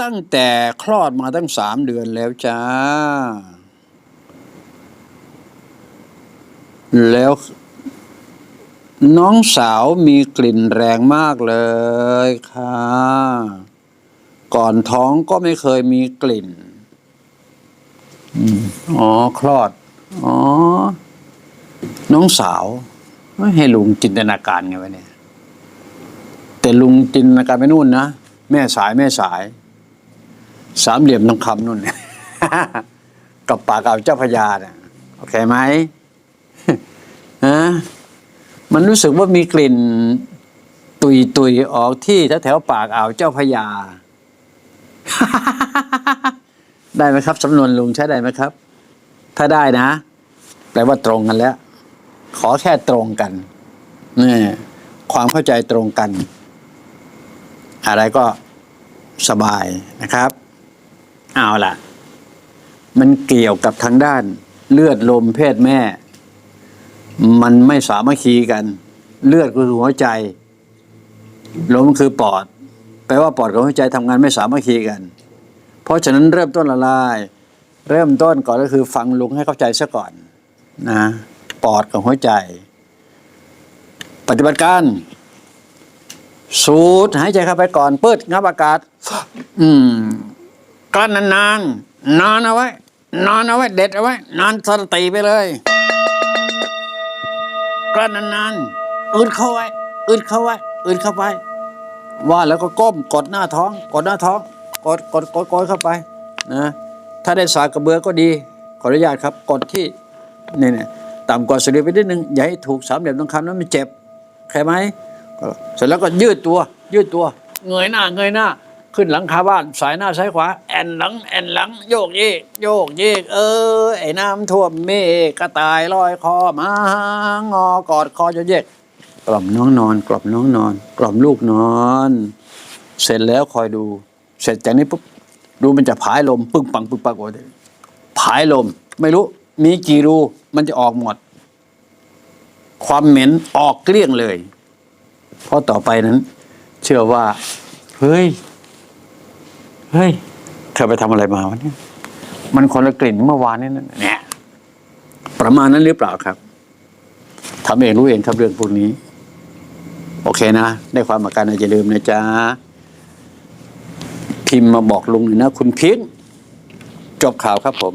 ตั้งแต่คลอดมาตั้งสามเดือนแล้วจ้า แล้วน้องสาวมีกลิ่นแรงมากเลยค่ะ ก่อนท้องก็ไม่เคยมีกลิ่นอ๋อ คลอด อ๋อ น้องสาวไม่ให้ลุงจินตนาการไงวะเนี่ย แต่ลุงจินตนาการไปนู่นนะ แม่สายแม่สาย สามเหลี่ยมทองคำนู่น กับปากอ่าวเจ้าพระยาเนี่ยโอเคไหมฮะมันรู้สึกว่ามีกลิ่น ตุยตุยๆออกที่แถวๆปากอ่าวเจ้าพระยาได้ไหมครับสำนวนลุงใช้ได้ไหมครับ ถ้าได้นะแปลว่าตรงกันแล้ว ขอแค่ตรงกันนี่ความเข้าใจตรงกัน อะไรก็สบายนะครับ เอาล่ะ มันเกี่ยวกับทางด้าน เลือดลมเพศแม่ มันไม่สามัคคีกัน เลือดคือหัวใจ ลมคือปอด แปลว่าปอดกับหัวใจทำงานไม่สามัคคีกัน เพราะฉะนั้นเริ่มต้นละลาย เริ่มต้นก่อนก็คือฟังลุงให้เข้าใจซะก่อน นะปอดกับหัวใจ ปฏิบัติการ สูดหายใจเข้าไปก่อน เปิดงับอากาศ อืม กลั้นนานๆนานเอาไว้ นานเอาไว้ เด็ดเอาไว้ นานสติไปเลย กลั้นนานๆอึดเข้าไว้อึดเข้าไว้อึดเข้าไป ว่าแล้วก็ก้มกดหน้าท้อง กดหน้าท้อง กดกดกดกดเข้าไปนะถ้าได้สากกระเบือก็ดี ขออนุญาตครับ กดที่นี่เนี่ยต่ำกว่าสะดือไปนิดนึงอย่าให้ถูกสามเหลี่ยมทองคำนั้นมันเจ็บใช่ไหมเสร็จแล้วก็ยืดตัว ยืดตัว เงยหน้า เงยหน้า ขึ้นหลังคาบ้านสายหน้าซ้ายขวา แอนหลัง แอนหลัง โยกเยกโยกเยกเออ ไอ้น้ำท่วมเมฆกระต่ายลอยคอมางอกอดคอโยกเยกกล่อมน้องนอน กล่อมน้องนอน กล่อมลูกนอน เสร็จแล้วคอยดู เสร็จจากนี้ปุ๊บดูมันจะผายลม ปึ้งปังปึ้งปังโอ้ยผายลม ไม่รู้ มีกี่รูมันจะออกหมด ความเหม็นออกเกลี้ยงเลย เพราะต่อไปนั้น เชื่อว่า เฮ้ย เฮ้ย เธอไปทำอะไรมาวะเนี่ย มันคนละกลิ่นเมื่อวานนี่นั่นเนี่ยประมาณนั้นหรือเปล่าครับทำเองรู้เองครับเรื่องพวกนี้ โอเคนะ ได้ความอาการอย่าลืมนะจ๊ะ พิมพ์มาบอกลุงหน่อยนะ คุณพิษจบข่าวครับผม